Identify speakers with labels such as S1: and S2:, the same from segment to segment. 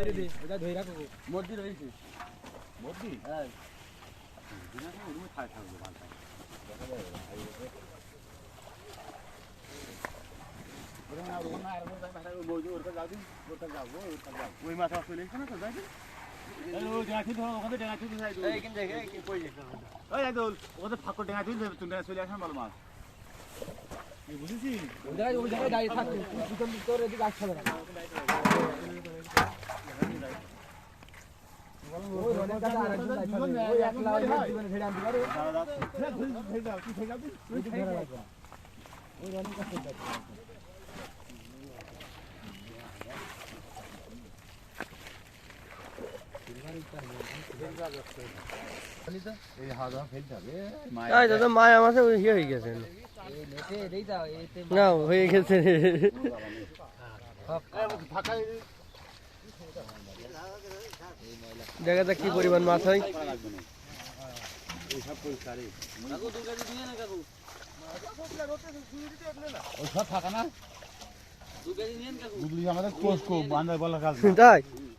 S1: এটা ধরে রাখো
S2: মধ্যে রয়েছে।
S3: মধ্যি
S2: হ্যাঁ।
S3: থাকবে ভালটা ওই মাথা চলে এসে না তো যাই ডেঙা তুই ধরো ওখানে ডেঙা তুই যাই
S2: এই কিন দেখে কি কই দেখো
S3: ওই একদল ওখানে ফাঁকর ডেঙা তুই তুমি চলে আসেন ভালো মাছ তুই বুঝেছিস
S1: ওই জায়গায় ওই জায়গায় দাঁড়িয়ে থাকো
S4: দাদা মায়া মাসে ইয়ে হয়ে গেছে। না হয়ে গেছে। দেখা যাক কি পরিমাণ মাছ হয়।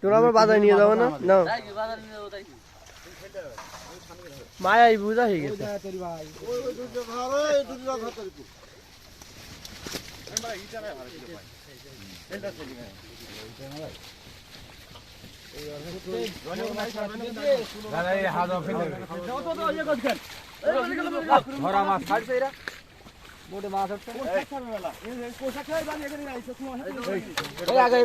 S4: তোরা বাজারে নিয়ে যাব না? মায়াই বুঝা হয়ে গেছে।
S3: এই হাওয়া দাওয়া ফেলতে হবে
S1: ধরা মাছ ছাড়ছে এরা মোটে মাছ হচ্ছে এই আগে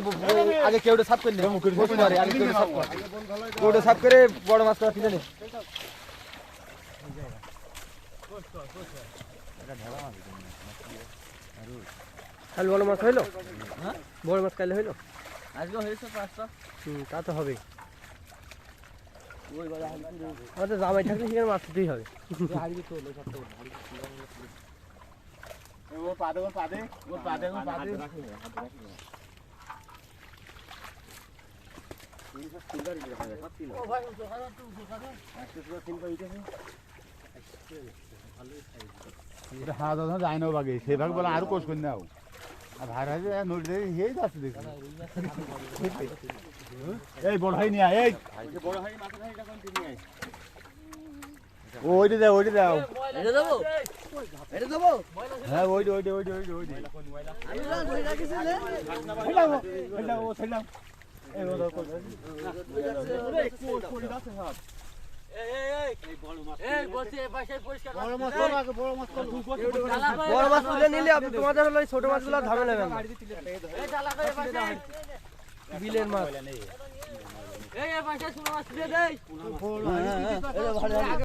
S1: আগে কেউটা সাফ করে নে বসে ধরে আগে কেউটা সাফ কর কেউটা সাফ করে বড় মাছ করা ফিরে নে
S4: কাল বড় মাছ হইল বড় মাছ কালে হইল
S2: আজকে হয়েছে পাঁচটা।
S4: হুম তা তো হবে আমাদের জামাই থাকলে সেখানে মাছ দিতেই হবে।
S3: দাওয়া যায় না বাগে সেই ভাগ বলে আরও কোষ করে নাও এই বড় ভাই নিয়ে এই বড় ভাই মাথা ভাই কোন নিয়ে আয় ও ওইটা দাও ওইটা দাও
S2: এটা দেবো? এটা দেবো?
S3: হ্যাঁ ওইটা ওইটা ওইটা ওইটা ওইটা।
S2: আমি না ধরে রাখিস রে।
S3: ছেড়াও ছেড়াও ও এই ও দাও কোষ
S2: এই
S3: বড় মাছ
S4: তুলে নিলে আপনি তোমাদের হলো ছোট মাছগুলো ধামে হবে না
S2: এই ডালা করে পাশে
S4: বিলের মাছ
S3: হ্যাঁ, হ্যাঁ, হ্যাঁ।